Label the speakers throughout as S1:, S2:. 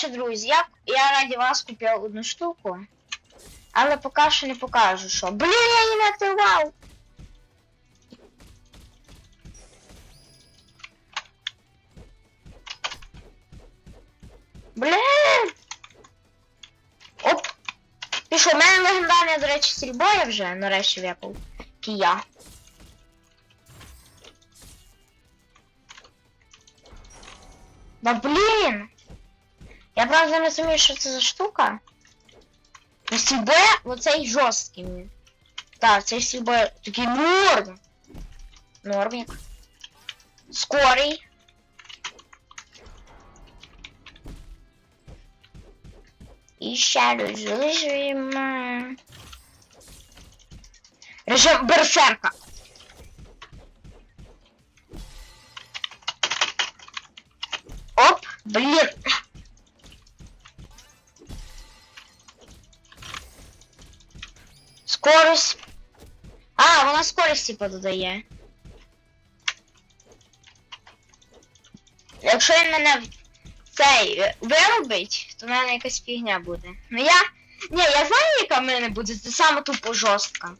S1: коротше, друзі, я, я раді вас купив одну штуку. Але поки що не покажу, що. Блін, я її не активував. Блін. Оп. Пішов, у мене легендарний, до речі, сільбоя вже нарешті випав. Кія. Да блін! Я правда не розумію, що це за штука. Ну, сільбоя, оцей жорсткий він. Так, цей сільбоя такий норм. Нормік. Скорий. І ще режим. Режим берсерка. Оп, блін. Скорості пододає. Якщо він мене цей е, виробить, то в мене якась фігня буде. Ну я. Ні, я знаю, яка в мене буде, це саме тупо жорстка.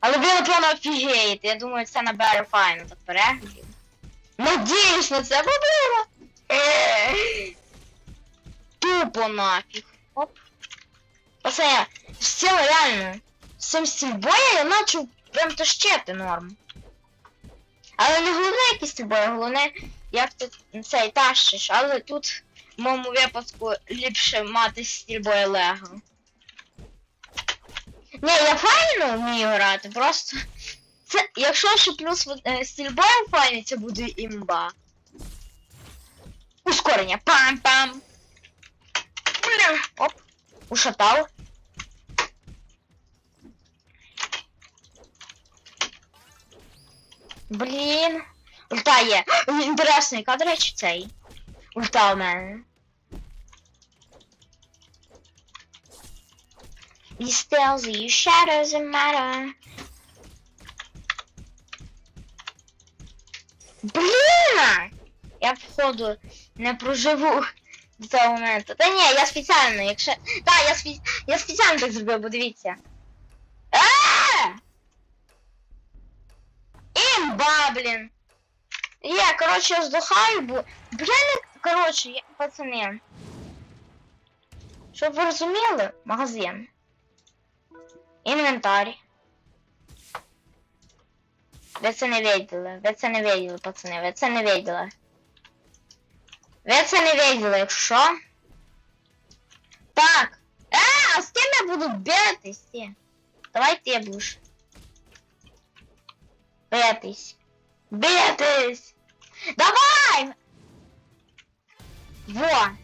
S1: Але ви напевно офігієте. Я думаю, це набере файно так переглядів. Надіюсь на це буде. Е, Тупо нафіг. Оп. Пацани, з цим реально. Цим стільбоя я начав прям тащити норм. Але не головне якийсь стільбой, головне, як ти цей тащиш. Але тут в моєму випадку ліпше мати стільбоя Лего. Ні, я файно вмію грати, просто. Це, якщо ще плюс е, стільбоєм файний, це буде імба. Ускорення. Пам-пам. Оп. Ушатав. Блін. Ульта є. Інтересно, яка, до речі, цей. Ульта у мене. These spells you shadows and matter. Блін! Я походу не проживу до того моменту. Та ні, я спеціально, якщо. Та, я, спе... я спеціально так зробив, бо дивіться. Е! Імба, блін. Я, коротше, здохаю, бо. Блін, коротше, я... пацани. Щоб ви розуміли, магазин. Інвентар. Ви це не виділи, ви це не виділи, пацани, ви це не виділи. Ви це не виділи, якщо. Так. А з ким я буду битись? Ти? Давай ти будеш. Битись. Битись! Давай! Во!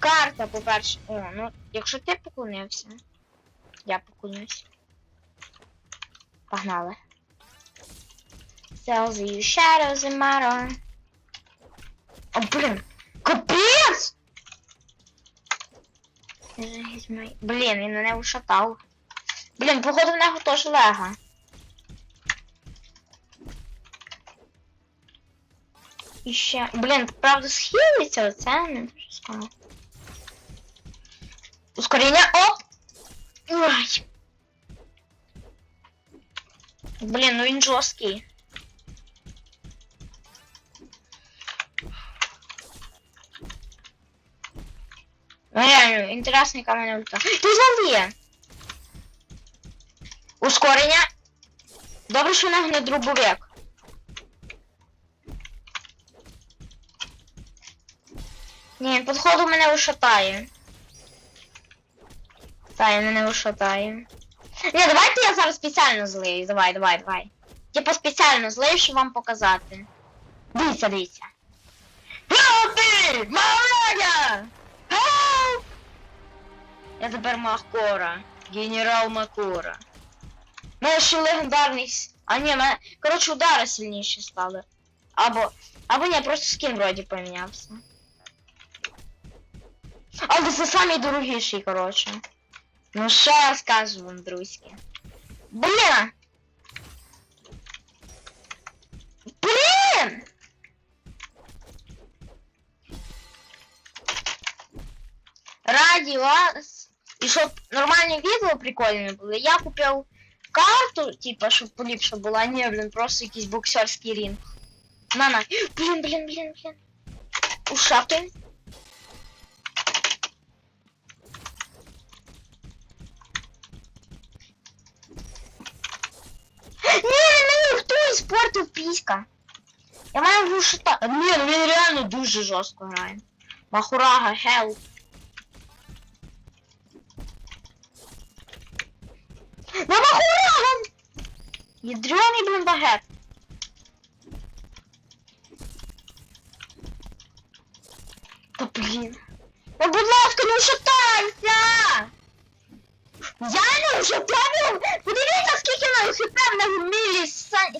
S1: Карта, по-перше. О, ну, якщо ти поклонився, я поклонюсь. Погнали. Cells you shadows and matter. О, блін! Капець! My- Блін, він мене ушатав. Блін, походу в нього теж лего. І ще. Блін, правда схилиться, оце не дуже скоро. Ускорення. Оп! Ой. Блін, ну він жорсткий. Ну реально, в мене ульта. Ти знов є. Ускорення. Добре, що в нього не дробовик. Ні, походу мене ушатає. Та, мене ушатає. Ні, давайте я зараз спеціально злию. Давай, давай, давай. Типа спеціально злию, щоб вам показати. Дивіться, дивіться. Help! Малая! Help! Я тепер Макора. Генерал Макора. Мене ще легендарний. А ні, мене. Коротше, удари сильніші стали. Або. Або ні, просто скін вроді помінявся. Але це самий дорогіший, коротше. Ну що я скажу вам, друзі? Блін! Блін! раді вас, і щоб нормальні відео прикольні були, я купив карту, типа, щоб поліпше була, а ні, блін, просто якийсь боксерський рінг. На на. Блін, блін, блін, блін. Ушати. Ні, мені писька! Я маю глушита. Ні, ну він реально дуже жорстко грає. Махурага, хелп. На Махурага! Ядрений, блин, багет. Та блін. Ну, будь ласка, ну шатайся! Я не вже пам'ятаю! Подивіться, скільки в нас хп на мілі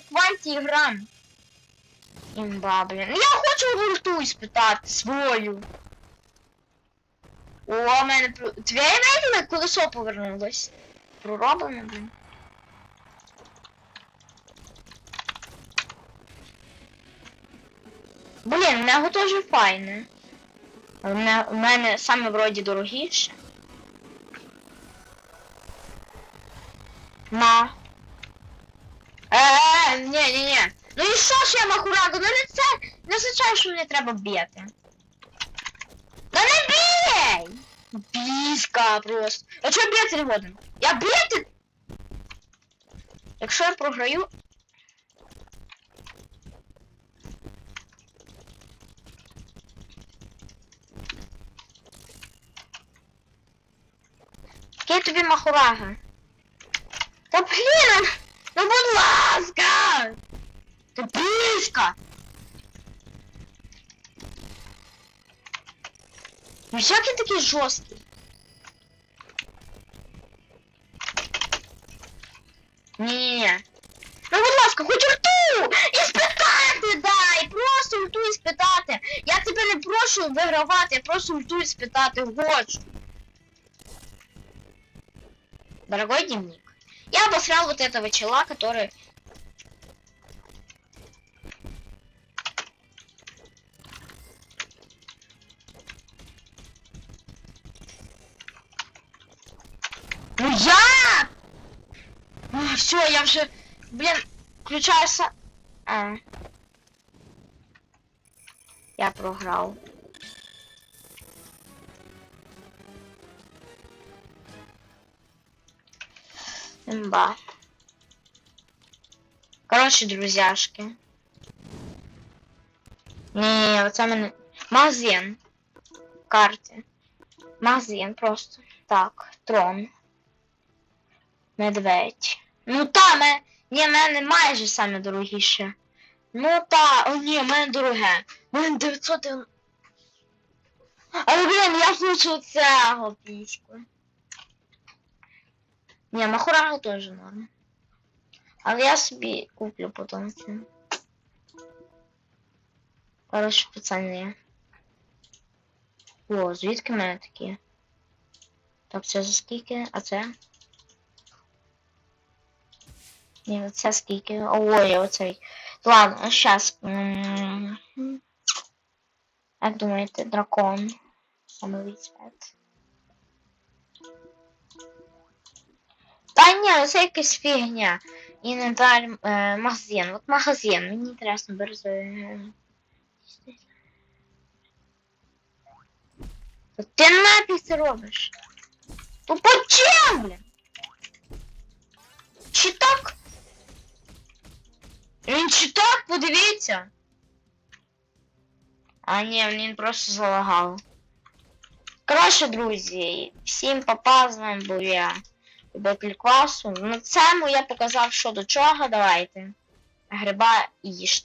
S1: кванті грам. Імба, блін. Я хочу ульту іспитати свою. О, у мене про- твоє колесо повернулось. Проробимо, блін. Блін, в нього теж файне. В мене, в мене саме вроді дорогіше. На. Е, ні, ні, ні. Ну і що ж я махурагу? Ну не це не означає, що мені треба б'яти. Да не бій! Піска просто. А чого б'яти не годен? Я б'яти. Якщо я програю. Який тобі махурага? Та блін! Ну будь ласка! Ти пішка! Ну як він такий жорсткий? Ні-ні-ні. Ну будь ласка, хоч ульту! Іспитати дай! Просто ульту іспитати! Я тебе не прошу вигравати, я просто ульту іспитати хочу. Дорогой дневник. Я обосрал вот этого чела, который... Ну я! все, я вже, блин, включаюся. А. Я програв. Имба. Коротше, друзяшки. Ні, оце мене. Магазин. Карти. Магазин просто. Так, трон. Медведь. Ну та, ме... Ні, в мене майже саме дорогіше. Ну та, о ні, в мене дороге. У мене 900. і- Але блін, я хочу цього піську. Ні, Махурага теж норм. Але я собі куплю потім це. Коротше. О, звідки в мене такі? Так, це за скільки? А це? Ні, це скільки? Ой, оцей. Ладно, щас. М, Як думаєте, дракон? Самовий цвет. Ні, це якась фігня. Інвентар, е, магазин. От магазин, мені інтересно, березу. Ти нафіг це робиш? Ну почем, блін? Чи так? Він подивіться. А ні, він просто залагав. Коротше, друзі, всім папа, з вами був я. Любитель класу. Ну, цьому я показав, що до чого. Давайте. Гриба і їжте.